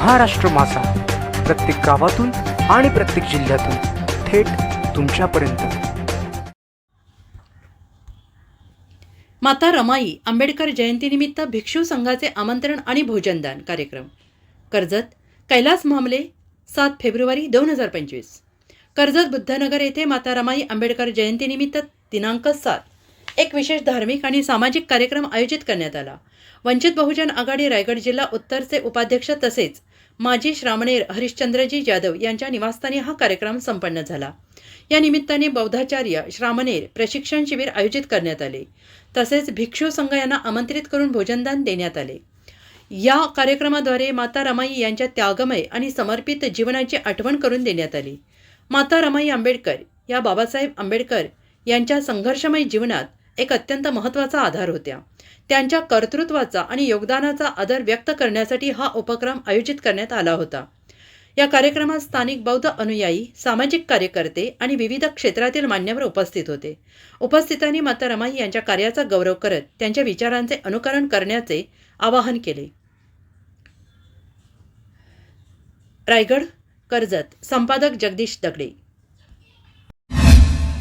महाराष्ट्र मासा प्रत्येक गावातून आणि प्रत्येक जिल्ह्यातून थेट तुमच्यापर्यंत. माता रमाई आंबेडकर जयंतीनिमित्त भिक्षू संघाचे आमंत्रण आणि भोजनदान कार्यक्रम. कर्जत कैलास मामले सात फेब्रुवारी दोन हजार पंचवीस. कर्जत बुद्धनगर येथे माता रमाई आंबेडकर जयंतीनिमित्त दिनांक सात. एक विशेष धार्मिक आणि सामाजिक कार्यक्रम आयोजित करण्यात आला. वंचित बहुजन आघाडी रायगड जिल्हा उत्तरचे उपाध्यक्ष तसेच माजी श्रामणेर हरिश्चंद्रजी जाधव यांच्या निवासस्थानी हा कार्यक्रम संपन्न झाला. या निमित्ताने बौद्धाचार्य श्रामणेर प्रशिक्षण शिबिर आयोजित करण्यात आले. तसेच भिक्षू संघ यांना आमंत्रित करून भोजनदान देण्यात आले. या कार्यक्रमाद्वारे माता रमाई यांच्या त्यागमय आणि समर्पित जीवनाची आठवण करून देण्यात आली. माता रमाई आंबेडकर या बाबासाहेब आंबेडकर यांच्या संघर्षमय जीवनात एक अत्यंत महत्त्वाचा आधार होत्या. त्यांच्या कर्तृत्वाचा आणि योगदानाचा आदर व्यक्त करण्यासाठी हा उपक्रम आयोजित करण्यात आला होता. या कार्यक्रमात स्थानिक बौद्ध अनुयायी सामाजिक कार्यकर्ते आणि विविध क्षेत्रातील मान्यवर उपस्थित होते. उपस्थितांनी माता रमाई यांच्या कार्याचा गौरव करत त्यांच्या विचारांचे अनुकरण करण्याचे आवाहन केले. रायगड कर्जत संपादक जगदीश दगडे.